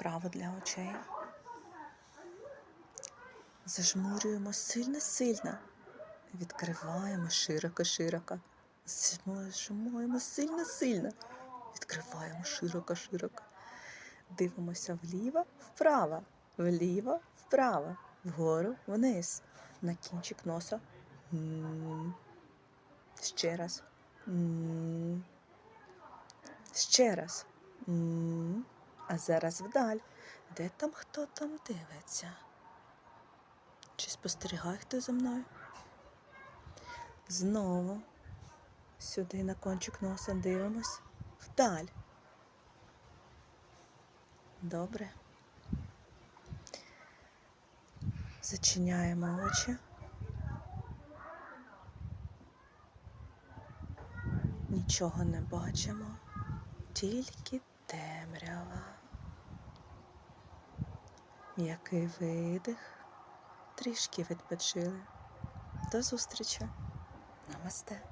вправо для очей. Зажмурюємо сильно-сильно. Відкриваємо широко-широко. Зажмурюємо сильно-сильно. Відкриваємо широко-широко. Дивимося вліво, вправо, вліво, вправо, вгору, вниз, на кінчик носа. Ще раз. Ще раз. А зараз вдаль. Де там хто там дивиться? Чи спостерігає хто за мною? Знову сюди на кончик носа дивимось. Вдаль. Добре. Зачиняємо очі. Нічого не бачимо, тільки темрява. М'який видих. Трішки відпочили. До зустрічі. Намасте.